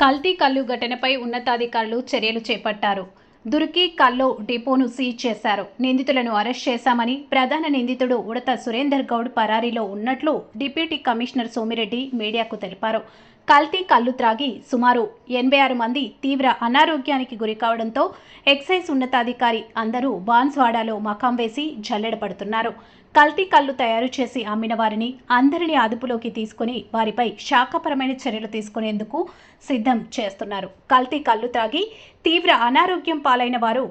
కల్తీ కల్లు ఘటనపై ఉన్నతాధికారులు చర్యలు చేపట్టారు. దుర్కి కల్లో డిపోను సీజ్ చేశారు. నిందితులను అరెస్ట్ చేశామని ప్రధాన నిందితుడు ఉడత సురేందర్ గౌడ్ పరారీలో ఉన్నట్లు డిప్యూటీ కమిషనర్ సోమిరెడ్డి మీడియాకు తెలిపారు. కల్తీ కల్లు త్రాగి సుమారు ఎనభై ఆరు మంది తీవ్ర అనారోగ్యానికి గురి కావడంతో ఎక్సైజ్ ఉన్నతాధికారి అందరూ బాన్స్వాడాలో మకాం వేసి జల్లెడ పడుతున్నారు. కల్తీ కల్లు తయారు చేసి అమ్మిన వారిని అందరినీ అదుపులోకి తీసుకుని వారిపై శాఖపరమైన చర్యలు తీసుకునేందుకు సిద్ధం చేస్తున్నారు. కల్తీ కల్లు త్రాగి తీవ్ర అనారోగ్యం పాలైన వారు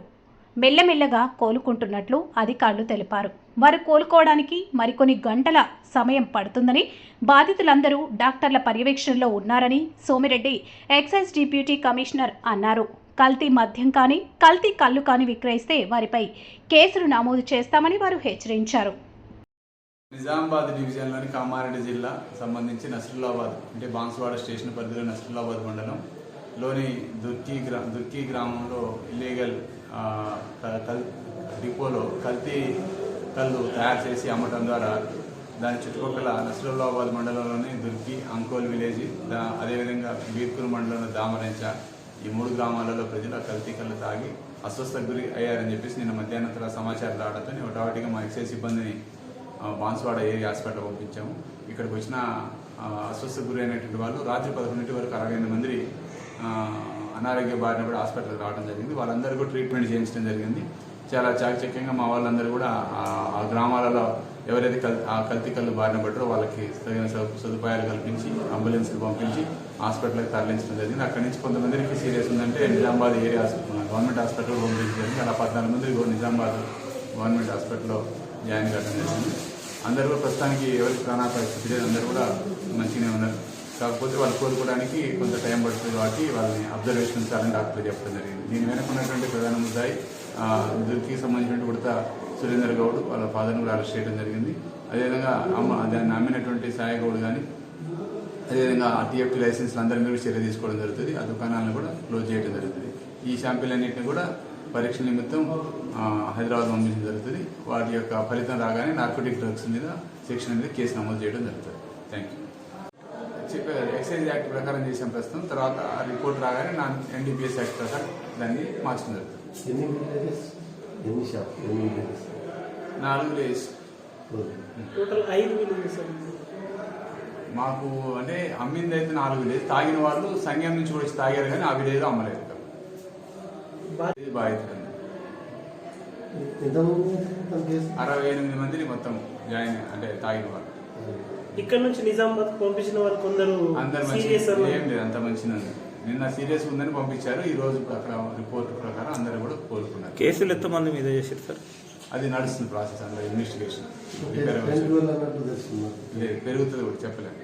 మెల్లమెల్లగా కోలుకుంటున్నట్లు అధికారులు తెలిపారు. వారు కోలుకోవడానికి మరికొన్ని గంటల సమయం పడుతుందని బాధితులందరూ డాక్టర్ల పర్యవేక్షణలో ఉన్నారని సోమిరెడ్డి ఎక్సైజ్ డిప్యూటీ కమిషనర్ అన్నారు. కల్తీ మద్యం కానీ కల్తీ కళ్ళు కానీ విక్రయిస్తే వారిపై కేసులు నమోదు చేస్తామని వారు హెచ్చరించారు. నిజామాబాద్ డివిజన్లోని కామారెడ్డి జిల్లా సంబంధించి నసరుల్లాబాద్ అంటే బాన్సువాడ స్టేషన్ పరిధిలో నసరుల్లాబాద్ మండలం లోని దుర్కి గ్రా దుర్కి గ్రామంలో ఇల్లీగల్ కల్ డిపోలో కల్తీ కళ్ళు తయారు చేసి అమ్మటం ద్వారా దాని చుట్టుపక్కల నసరుల్లాబాద్ మండలంలోని దుర్గి అంకోల్ విలేజ్ దా- అదేవిధంగా బీర్కూరు మండలంలో దామరెంచ ఈ మూడు గ్రామాలలో ప్రజలు కల్తీ కళ్ళు తాగి అస్వస్థ గురి అయ్యారని చెప్పేసి నిన్న మధ్యాహ్నం తర్వాత సమాచారం రావడంతో ఒకటాటిగా మా ఎక్సైజ్ సిబ్బందిని ఆ, బాన్స్వాడ ఏరియా హాస్పిటల్ పంపించాము. ఇక్కడికి వచ్చిన అస్వస్థ గురి అయినటువంటి వాళ్ళు రాత్రి పదకొండింటి వరకు అరవై ఎనిమిది మంది అనారోగ్య బారిన కూడా హాస్పిటల్కి రావడం జరిగింది. వాళ్ళందరూ కూడా ట్రీట్మెంట్ చేయించడం జరిగింది. చాలా చాకచక్యంగా మా వాళ్ళందరూ కూడా ఆ- గ్రామాలలో ఎవరైతే కల్ ఆ కల్తీ కళ్ళు బారిన పడ్డారో వాళ్ళకి తగిన సదు- సదుపాయాలు కల్పించి అంబులెన్స్కి పంపించి హాస్పిటల్కి తరలించడం జరిగింది. అక్కడి నుంచి కొంతమందికి సీరియస్ ఉందంటే Nizamabad area hospital government hospital పంపించడం జరిగింది. అలా పద్నాలుగు మంది నిజామాబాద్ గవర్నమెంట్ హాస్పిటల్లో జాయిన్ కావడం జరిగింది. అందరూ కూడా ప్రస్తుతానికి ఎవరికి ప్రాణా పరిస్థితి లేదు. అందరూ కూడా మంచిగానే ఉన్నారు. కాకపోతే వాళ్ళు కోలుకోవడానికి కొంత టైం పడుతుంది కాబట్టి వాళ్ళని అబ్జర్వేషన్ ఉంచాలని డాక్టర్ చెప్పడం జరిగింది. దీని వెనక ఉన్నటువంటి ప్రధాన ముద్దాయి ఆ, దుర్కి సంబంధించినటువంటి సురేందర్ గౌడ్ వాళ్ళ ఫాదర్ని కూడా అరెస్ట్ చేయడం జరిగింది. అదేవిధంగా అమ్మ దాన్ని నమ్మినటువంటి సాయి గౌడ్ కానీ అదేవిధంగా ఆ టీఎఫ్టీ లైసెన్స్ అందరినీ కూడా చర్య తీసుకోవడం జరుగుతుంది. ఆ దుకాణాలను కూడా క్లోజ్ చేయడం జరుగుతుంది. ఈ షాంపిల్ కూడా పరీక్ష నిమిత్తం హైదరాబాద్ పంపించడం జరుగుతుంది. వాటి యొక్క ఫలితం రాగానే నార్కోటిక్ డ్రగ్స్ మీద సెక్షన్ మీద కేసు నమోదు చేయడం జరుగుతుంది. థ్యాంక్ యూ చెప్పారు ఎక్సైజ్ యాక్ట్ ప్రకారం చేసాం ప్రస్తుతం. తర్వాత ఆ రిపోర్ట్ రాగానే నా ఎన్డీపీఎస్ యాక్ట్ ప్రకారం దాన్ని మార్చడం జరుగుతుంది. ఎన్ని విలేజెస్ ఎన్ని షాప్ ఎన్ని విలేజెస్ నాలుగు డేస్ టోటల్ ఐదు విలేజెస్ మాకు అంటే అమ్మింది అయితే నాలుగు విలేజ్ తాగిన వాళ్ళు సంఘం నుంచి కూడా వచ్చి తాగారు కానీ ఆ విలేజ్ అమ్మలేదు. బాధితులు. అరవై ఎనిమిది మందిని మొత్తం జాయిన్ అంటే తాగిన వాళ్ళు. ఇక్కడ నుంచి నిజామాబాద్ పంపించిన వాళ్ళు కొందరు అందరు మంచి సీరియస్ ఏం లేదు అంత మంచిగా నిన్న సీరియస్ ఉందని పంపించారు. ఈ రోజు అక్కడ రిపోర్ట్ ప్రకారం అందరూ కూడా కోలుకున్నారు. కేసులు ఎంతమంది మీద చేశారు సార్? అది నడుస్తుంది ప్రాసెస్ అందులో ఇన్వెస్టిగేషన్ లేదు పెరుగుతుంది కూడా చెప్పలేము.